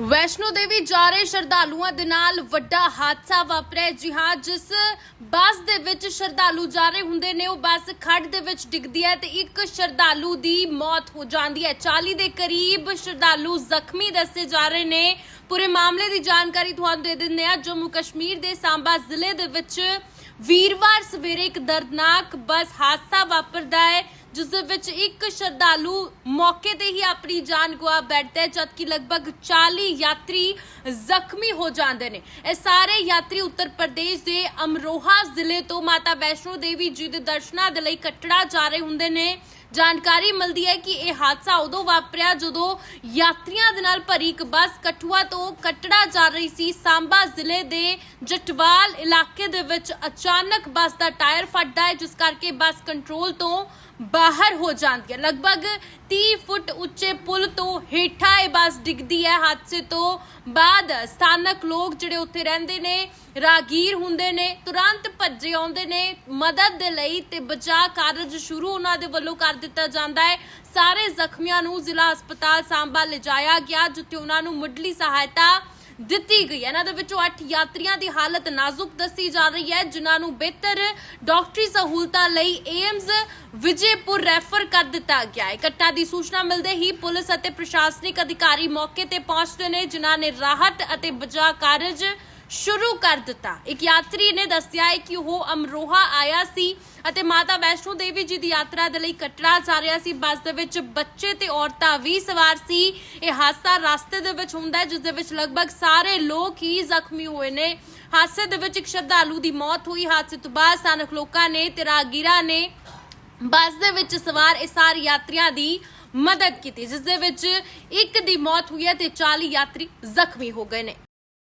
ਵੈਸ਼ਨੋ ਦੇਵੀ ਜਾ ਰਹੇ ਸ਼ਰਧਾਲੂਆਂ ਦੇ ਨਾਲ ਵੱਡਾ ਹਾਦਸਾ ਵਾਪਰਿਆ ਜੀ ਹਾਂ ਜਿਸ ਬੱਸ ਦੇ ਵਿੱਚ ਸ਼ਰਧਾਲੂ ਜਾ ਰਹੇ ਹੁੰਦੇ ਨੇ, ਉਹ ਬੱਸ ਖੱਡ ਦੇ ਵਿੱਚ ਡਿੱਗਦੀ ਹੈ ਤੇ ਇੱਕ ਸ਼ਰਧਾਲੂ ਦੀ ਮੌਤ ਹੋ ਜਾਂਦੀ ਹੈ। 40 ਦੇ ਕਰੀਬ ਸ਼ਰਧਾਲੂ ਜ਼ਖਮੀ ਦੱਸੇ ਜਾ ਰਹੇ ਨੇ। ਪੂਰੇ ਮਾਮਲੇ ਦੀ ਜਾਣਕਾਰੀ ਤੁਹਾਨੂੰ ਦੇ ਦਿੰਦੇ ਆ ਜੰਮੂ ਕਸ਼ਮੀਰ ਦੇ ਸਾਂਬਾ ਜ਼ਿਲ੍ਹੇ ਦੇ ਵਿੱਚ ਵੀਰਵਾਰ ਸਵੇਰੇ ਇੱਕ ਦਰਦਨਾਕ ਬੱਸ ਹਾਦਸਾ ਵਾਪਰਦਾ ਹੈ। ਜਿਸ ਦੇ ਵਿੱਚ ਇੱਕ ਸ਼ਰਧਾਲੂ ਮੌਕੇ ਤੇ ਹੀ ਆਪਣੀ ਜਾਨ ਗਵਾ ਬੈਠਦਾ ਹੈ ਜਦਕਿ ਲਗਭਗ 40 ਯਾਤਰੀ ਜ਼ਖਮੀ ਹੋ ਜਾਂਦੇ ਨੇ। ਇਹ ਸਾਰੇ ਯਾਤਰੀ ਉੱਤਰ ਪ੍ਰਦੇਸ਼ ਦੇ ਅਮਰੋਹਾ ਜ਼ਿਲ੍ਹੇ ਤੋਂ ਮਾਤਾ ਵੈਸ਼ਨੋ ਦੇਵੀ ਜੀ ਦੇ ਦਰਸ਼ਨਾਂ ਦੇ ਲਈ ਕੱਟੜਾ ਜਾ ਰਹੇ ਹੁੰਦੇ ਨੇ। ਜਾਣਕਾਰੀ ਮਿਲਦੀ ਹੈ ਕਿ ਇਹ ਹਾਦਸਾ ਉਦੋਂ ਵਾਪਰਿਆ ਜਦੋਂ ਯਾਤਰੀਆਂ ਦੇ ਨਾਲ ਭਰੀ ਇੱਕ ਬੱਸ ਕਠੂਆ ਤੋਂ ਕੱਟੜਾ ਜਾ ਰਹੀ ਸੀ। ਸਾਂਬਾ ਜ਼ਿਲ੍ਹੇ ਦੇ ਜਟਵਾਲ ਇਲਾਕੇ ਦੇ ਵਿੱਚ ਅਚਾਨਕ ਬੱਸ ਦਾ ਟਾਇਰ ਫਟਦਾ ਹੈ, ਜਿਸ ਕਰਕੇ ਬੱਸ ਕੰਟਰੋਲ ਤੋਂ ਬਾਹਰ ਹੋ ਜਾਂਦੀ ਹੈ ਲਗਭਗ 30 ਫੁੱਟ ਉੱਚੇ ਪੁਲ ਤੋਂ ਹੇਠਾਂ ਇਹ ਬੱਸ ਡਿੱਗਦੀ ਹੈ। ਹਾਦਸੇ ਤੋਂ ਬਾਅਦ ਸਥਾਨਕ ਲੋਕ ਜਿਹੜੇ ਉੱਥੇ ਰਹਿੰਦੇ ਨੇ ਰਾਗੀਰ ਹੁੰਦੇ ਨੇ, ਤੁਰੰਤ ਭੱਜੇ ਆਉਂਦੇ ਨੇ। ਮਦਦ ਦੇ ਲਈ ਤੇ ਬਚਾਅ ਕਾਰਜ ਸ਼ੁਰੂ ਉਹਨਾਂ ਦੇ ਵੱਲੋਂ ਕਰ ਦਿੱਤਾ ਜਾਂਦਾ ਹੈ। ਸਾਰੇ ਜ਼ਖਮੀਆਂ ਨੂੰ ਜ਼ਿਲ੍ਹਾ ਹਸਪਤਾਲ ਸਾਂਬਾ ਲਿਜਾਇਆ ਗਿਆ, ਜਿੱਥੇ ਉਹਨਾਂ ਨੂੰ ਮੁੱਢਲੀ ਸਹਾਇਤਾ ਦਿੱਤੀ ਗਈ। ਹੈ ਇਹਨਾਂ ਦੇ ਵਿੱਚੋਂ 8 ਯਾਤਰੀਆਂ ਦੀ ਹਾਲਤ ਨਾਜ਼ੁਕ ਦੱਸੀ ਜਾ ਰਹੀ ਹੈ, ਜਿਨ੍ਹਾਂ ਨੂੰ ਬਿਹਤਰ ਡਾਕਟਰੀ ਸਹੂਲਤਾਂ ਲਈ ਏਮਜ਼, ਵਿਜੇਪੁਰ ਰੈਫਰ ਕਰ ਦਿੱਤਾ ਗਿਆ ਹੈ। ਘਟਨਾ ਦੀ ਸੂਚਨਾ ਮਿਲਦੇ ਹੀ ਪੁਲਿਸ ਅਤੇ ਪ੍ਰਸ਼ਾਸਨਿਕ ਅਧਿਕਾਰੀ ਮੌਕੇ ਤੇ ਪਹੁੰਚਦੇ ਨੇ, ਜਿਨ੍ਹਾਂ ਨੇ ਰਾਹਤ ਅਤੇ ਬਚਾਅ ਕਾਰਜ ਸ਼ੁਰੂ ਕਰ ਦਿੱਤਾ। ਇੱਕ ਯਾਤਰੀ ਨੇ ਦੱਸਿਆ ਹੈ ਕਿ ਉਹ ਅਮਰੋਹਾ ਆਇਆ ਸੀ ਅਤੇ ਮਾਤਾ ਵੈਸ਼ਨੋ ਦੇਵੀ ਜੀ ਦੀ ਯਾਤਰਾ ਦੇ ਲਈ ਕਟੜਾ ਜਾ ਰਿਹਾ ਸੀ। ਬੱਸ ਦੇ ਵਿੱਚ ਬੱਚੇ ਤੇ ਔਰਤਾਂ ਵੀ ਸਵਾਰ ਸੀ। ਇਹ ਹਾਦਸਾ ਰਸਤੇ ਦੇ ਵਿੱਚ ਹੁੰਦਾ ਜਿਸ ਦੇ ਵਿੱਚ ਲਗਭਗ ਸਾਰੇ ਲੋਕ ਹੀ ਜ਼ਖਮੀ ਹੋਏ ਨੇ। ਹਾਦਸੇ ਦੇ ਵਿੱਚ ਇੱਕ ਸ਼ਰਧਾਲੂ ਦੀ ਮੌਤ ਹੋਈ। ਹਾਦਸੇ ਤੋਂ ਬਾਅਦ ਸਥਾਨਕ ਲੋਕਾਂ ਨੇ ਤੇ ਰਾਹਗੀਰਾਂ ਨੇ ਬੱਸ ਦੇ ਵਿੱਚ ਸਵਾਰ ਇਹ ਸਾਰੇ ਯਾਤਰੀਆਂ ਦੀ ਮਦਦ ਕੀਤੀ, ਜਿਸ ਦੇ ਵਿੱਚ ਇੱਕ ਦੀ ਮੌਤ ਹੋਈ ਹੈ ਤੇ 40 ਯਾਤਰੀ ਜ਼ਖਮੀ ਹੋ ਗਏ ਨੇ।